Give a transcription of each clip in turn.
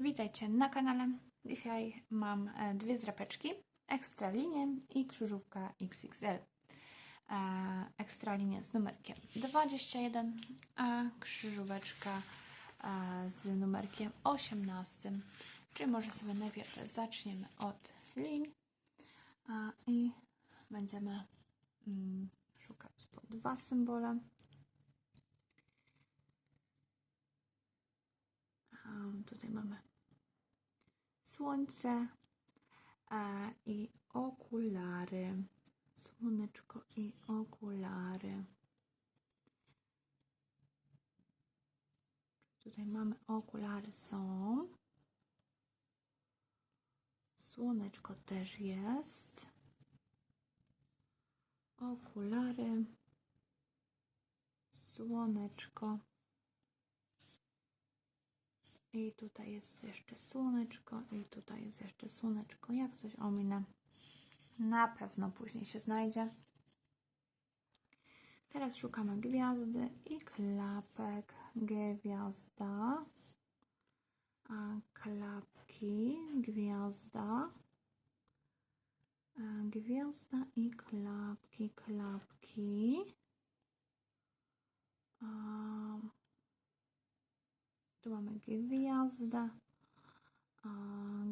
Witajcie na kanale. Dzisiaj mam e, dwie zrapeczki, ekstra linię i krzyżówka XXL. E, Ekstra linię z numerkiem 21, a krzyżóweczka e, z numerkiem 18. Czyli może sobie najpierw zaczniemy od linii a, i będziemy mm, szukać po dwa symbole. Tutaj mamy słońce i okulary. Słoneczko i okulary. Tutaj mamy okulary są. Słoneczko też jest. Okulary. Słoneczko. I tutaj jest jeszcze słoneczko, i tutaj jest jeszcze słoneczko. Jak coś ominę, na pewno później się znajdzie. Teraz szukamy gwiazdy i klapek. Gwiazda, a klapki, gwiazda, a gwiazda i klapki, klapki. A tu mamy gwiazda, a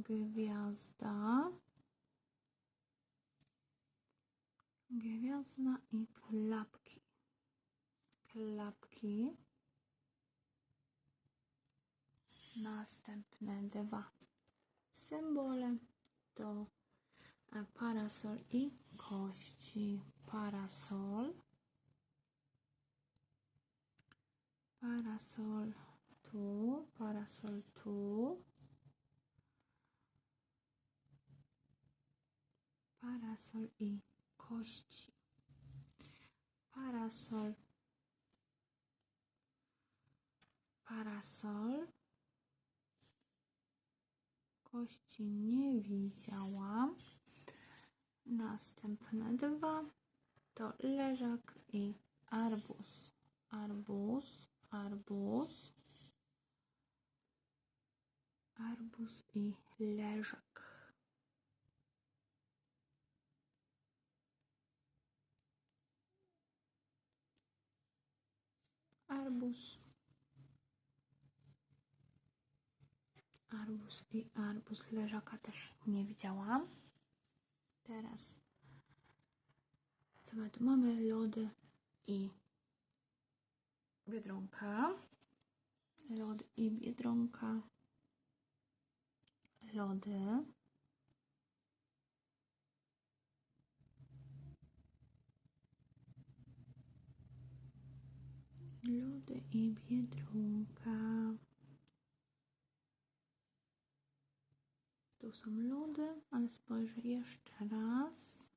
gwiazda, gwiazda i klapki. Klapki. Następne dwa symbole to e, parasol i kości. Parasol. Parasol tu, parasol tu, parasol i kości, parasol, parasol, kości nie widziałam. Następne dwa. To leżak i arbuz, arbuz, arbuz. Arbuz i leżak. Arbuz. Arbuz i arbuz leżaka też nie widziałam. Teraz co my tu mamy? Lody i biedronka. Lody i biedronka lody. Lody i biedronka. Tu są lody, ale spojrzę jeszcze raz.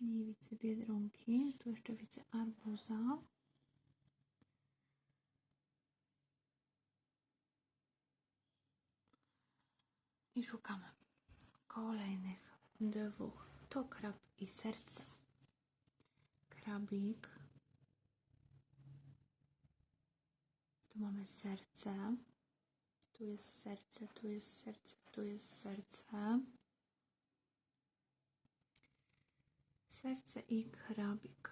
Nie widzę biedronki. Tu jeszcze widzę arbuza. I szukamy kolejnych dwóch. To krab i serce. Krabik. Tu mamy serce. Tu jest serce, tu jest serce, tu jest serce. Serce i krabik.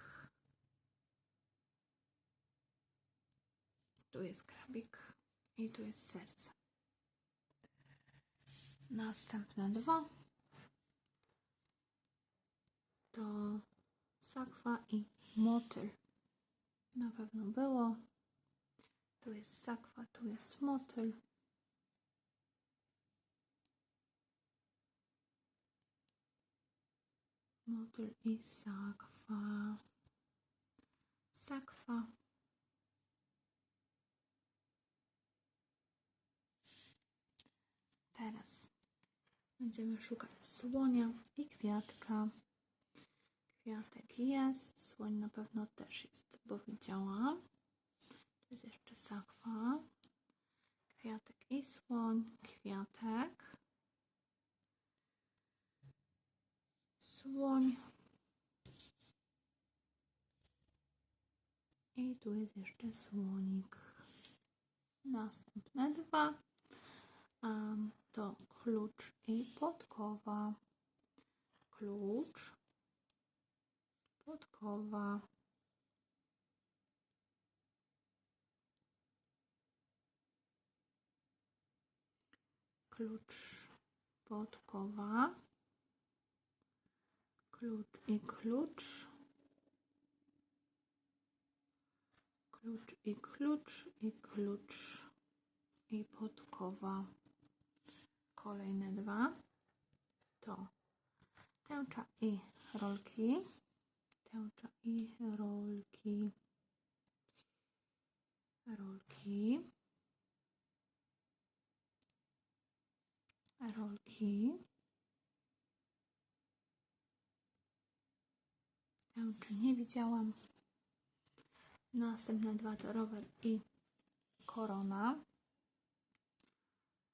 Tu jest krabik i tu jest serce. Następne dwa to sakwa i motyl. Na pewno było. Tu jest sakwa, tu jest motyl. Motyl i sakwa. Sakwa. Teraz Będziemy szukać słonia i kwiatka. Kwiatek jest, słoń na pewno też jest, bo widziałam. Tu jest jeszcze sakwa. Kwiatek i słoń, kwiatek. Słoń. I tu jest jeszcze słonik. Następne dwa. To klucz i podkowa. Klucz, podkowa. Klucz, podkowa. Klucz i klucz. Klucz i klucz i klucz i podkowa. Kolejne dwa to tęcza i rolki. Tęcza i rolki. Rolki. Rolki. Tęczy nie widziałam. Następne dwa to rower i korona.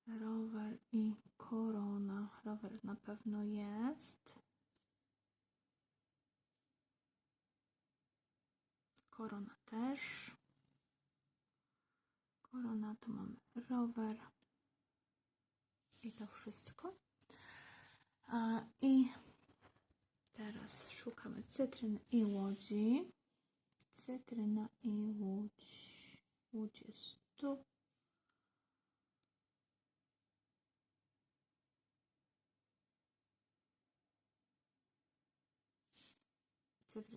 Rower i korona. Rower na pewno jest. Korona też. Korona to mamy rower. I to wszystko. A, I teraz szukamy cytryn i łodzi. Cytryna i łódź. Łódź jest tu.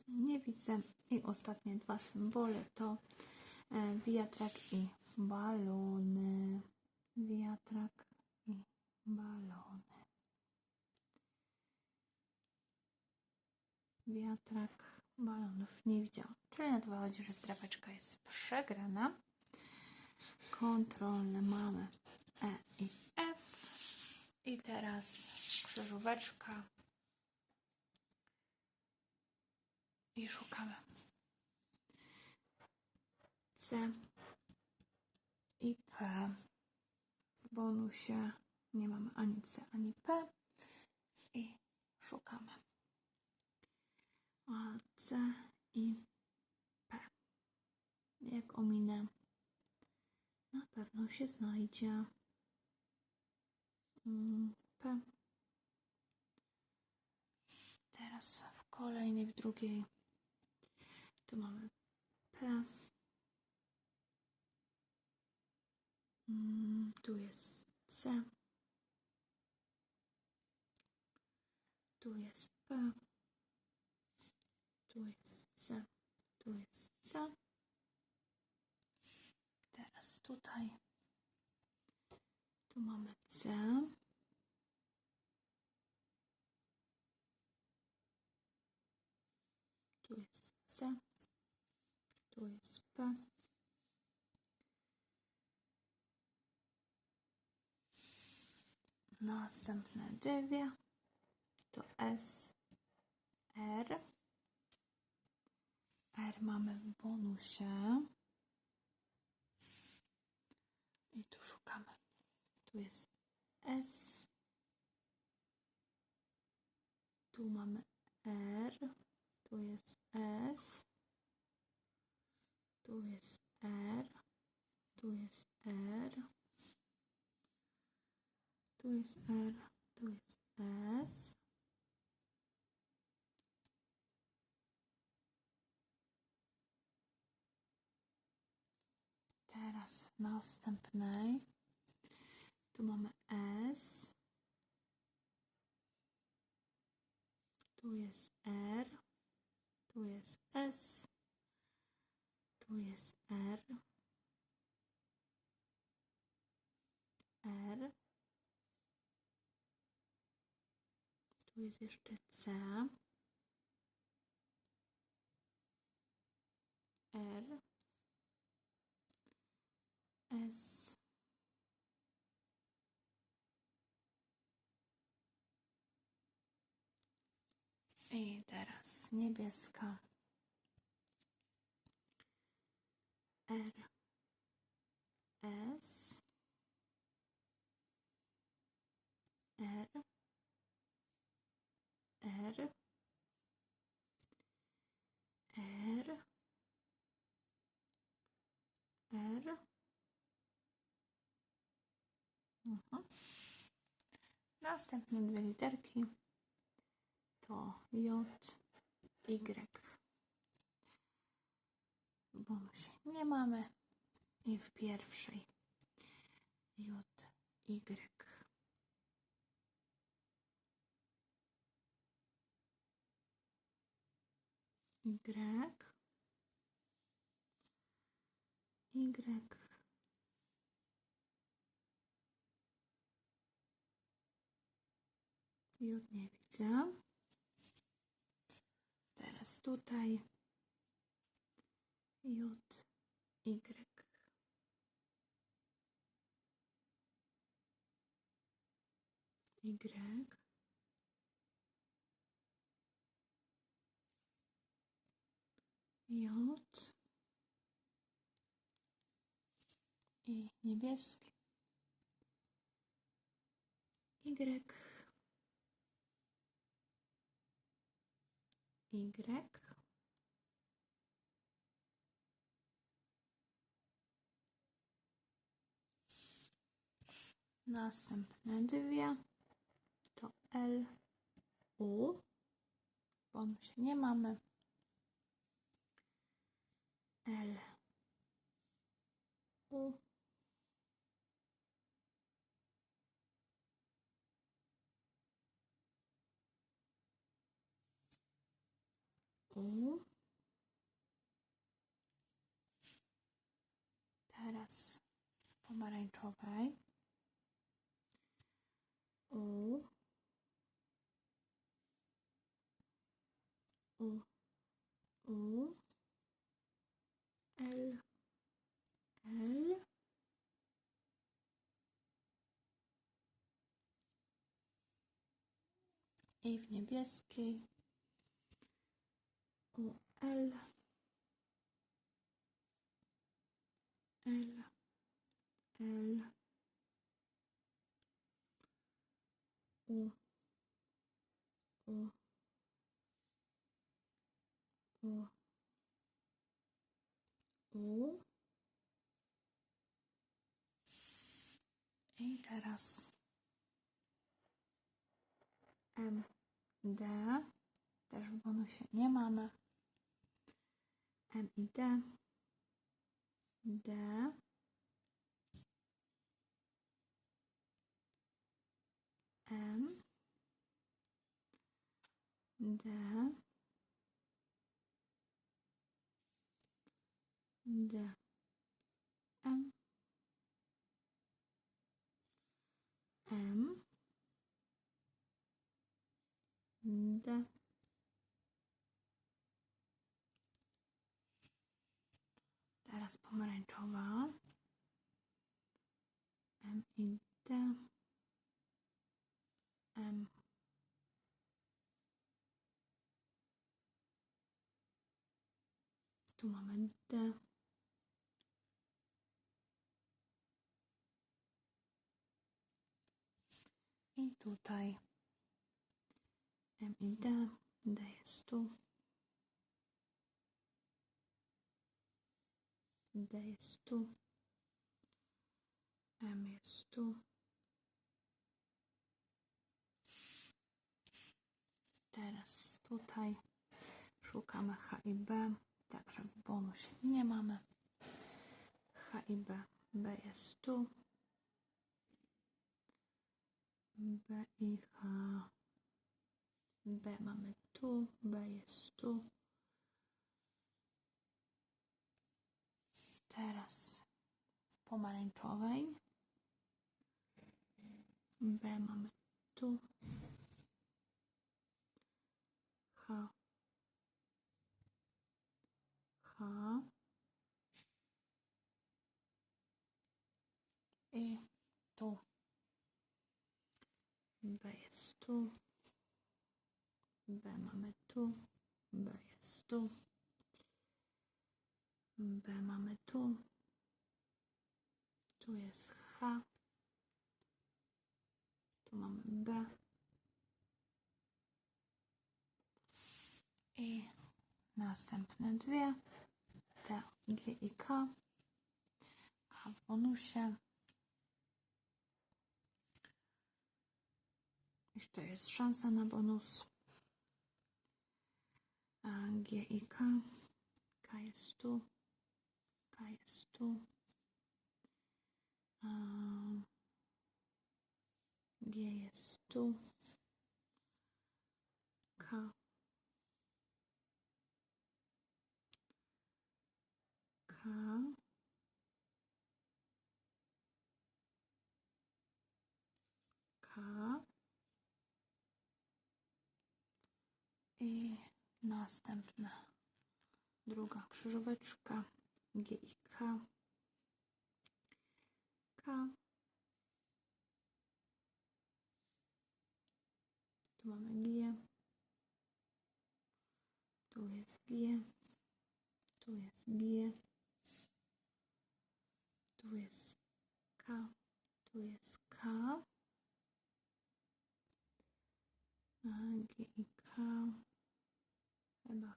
Nie widzę. I ostatnie dwa symbole to e, wiatrak i balony. Wiatrak i balony. Wiatrak, balonów nie widziałam. Czyli na to wychodzi, że strefeczka jest przegrana. Kontrolne mamy E i F. I teraz krzyżóweczka. I szukamy. C i P. W bonusie nie mamy ani C, ani P. I szukamy. A C i P. Jak ominę, na pewno się znajdzie. Mm, P. Teraz w kolejnej, w drugiej. Tu mamy P. Mm, Tu jest C. Tu jest P. Tu jest C. Tu jest C. Teraz tutaj. Tu mamy C. Tu jest C. P. Następne dwie to S, R. R mamy w bonusie. I tu szukamy. Tu jest S. Tu mamy R. Tu jest S. Tu jest R. Tu jest R. Tu jest R. Tu jest S. Teraz w następnej tu mamy S. Tu jest R. Tu jest S. Tu jest R. R. Tu jest jeszcze C. R. S. I teraz niebieska. R. S. R. R R R mhm. Następne dwie literki to J, Y. Bonusie nie mamy. I w pierwszej J, Y Y. Y. J nie widzę. Teraz tutaj J, Y. Y. J. I niebieski. Y. Y. Następne dwie to L, U. W bonusie nie mamy. L, U. U. Teraz pomarańczowej. U. U. U. L. L. I w niebieskiej. U. L. L. L. U. U. U. U. I teraz M, D. Też w bonusie nie mamy. M i D. D. M. D. Да. М. М. Да. Teraz pomarańczowa. M i D. M. Tu mamy D. I tutaj M i D. Jest tu. D jest tu. M jest tu. Teraz tutaj szukamy H i B, także w bonusie nie mamy. H i B. B jest tu. B i H. B mamy tu, B jest tu. Teraz w pomarańczowej. B mamy tu. H. H. I tu. B jest tu. B mamy tu. B jest tu. B mamy tu. Tu jest H. Tu mamy B. I następne dwie. T, G i K. K w bonusie. Jeszcze jest szansa na bonus. A, G i K. K jest tu. K jest tu. A, G jest tu. K. K. K. I następna druga krzyżóweczka G i K. K. Tu mamy G. Tu jest G. Tu jest G. Tu jest K. Tu jest K. A, G i K. Chyba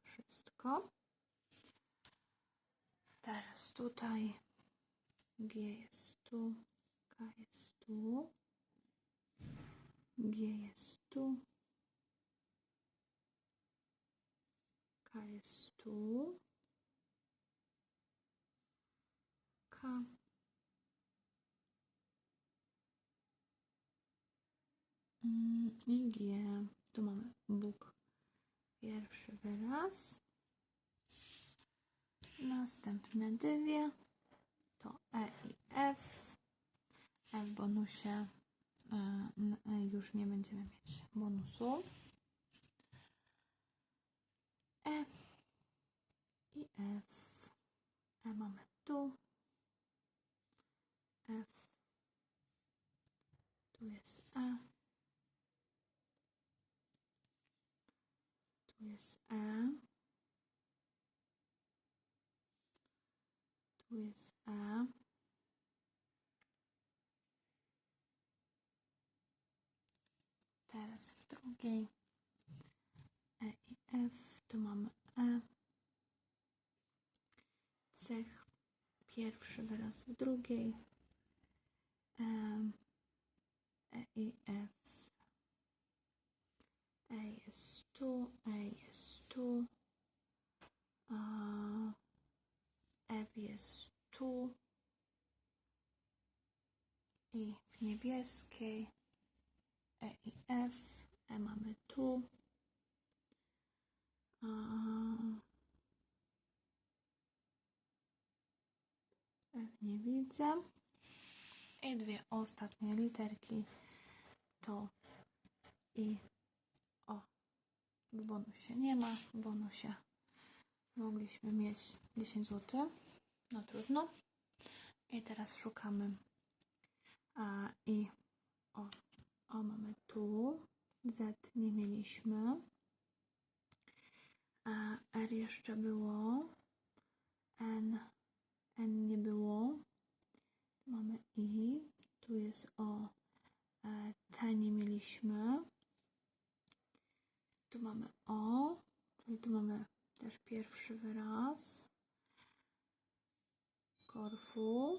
Teraz tutaj G jest tu, K jest tu, G jest tu, K jest tu, K. Mm, I G. Tu mamy Bóg. Pierwszy wyraz. Następne dwie to E i F. E w bonusie e, e, już nie będziemy mieć bonusu. E i F. E mamy tu. F. Tu jest E. Tu jest E. Jest E. Teraz w drugiej E i F. Tu mamy E. Cech. Pierwszy wyraz w drugiej. E, e i F. E jest tu, E jest tu. A F jest tu. I w niebieskiej E i F. E mamy tu. F nie widzę. I dwie ostatnie literki to i o. W bonusie nie ma. W bonusie mogliśmy mieć 10 zł. No trudno. I teraz szukamy. A i o. O mamy tu. Z nie mieliśmy. A R jeszcze było. N. N nie było. Tu mamy I. Tu jest O. E, T nie mieliśmy. Tu mamy O. Czyli tu mamy też pierwszy wyraz. Korfu.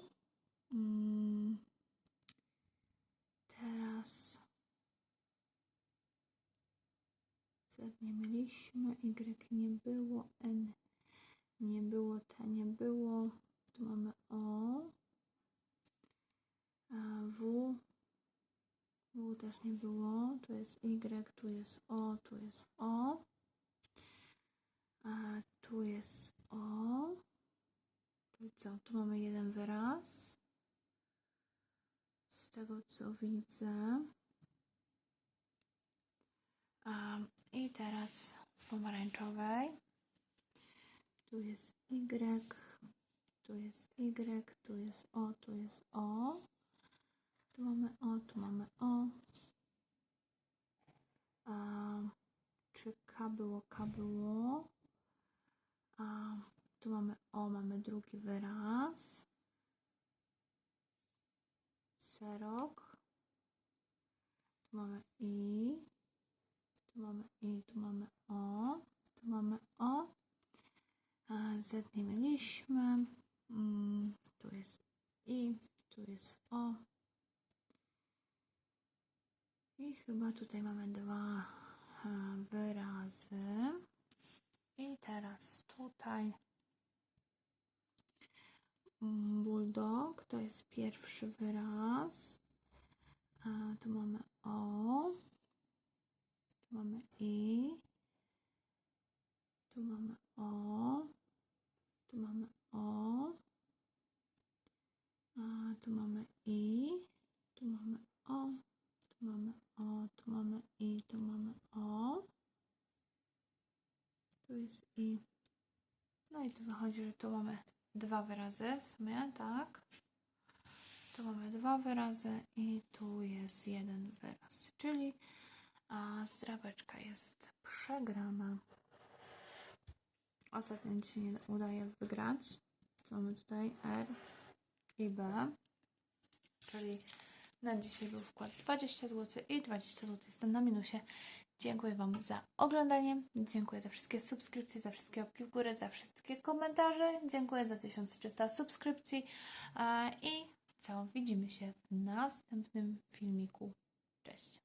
Mm. Teraz Z nie mieliśmy, Y nie było, N nie było, T nie było. Tu mamy O. A W. W też nie było. Tu jest Y, tu jest O, tu jest O. A tu jest O. Czyli co? Tu mamy jeden wyraz. Z tego co widzę. A, I teraz w pomarańczowej. Tu jest Y. Tu jest Y, tu jest O, tu jest O. Tu mamy O, tu mamy O. A, czy K było, K było. A, tu mamy O, mamy drugi wyraz. Serok. Tu mamy I. Tu mamy I, tu mamy O. Tu mamy O. Z nie mieliśmy. Mm, tu jest I, tu jest O. I chyba tutaj mamy dwa e, wyrazy. I teraz tutaj bulldog to jest pierwszy wyraz. A tu mamy o. Tu mamy i. Tu mamy o. Tu mamy o. A tu mamy i. Tu mamy o. Tu mamy o. Tu mamy i. Tu mamy o. Tu jest i. No i tu wychodzi, że tu mamy dwa wyrazy w sumie, tak? Tu mamy dwa wyrazy i tu jest jeden wyraz, czyli a, zdrabeczka jest przegrana. Ostatnio ci nie udaje wygrać. Co mamy tutaj? R i B. Czyli na dzisiaj był wkład 20 zł i 20 zł jestem na minusie. Dziękuję Wam za oglądanie. Dziękuję za wszystkie subskrypcje, za wszystkie łapki w górę, za wszystkie komentarze. Dziękuję za 1300 subskrypcji i co? Widzimy się w następnym filmiku. Cześć.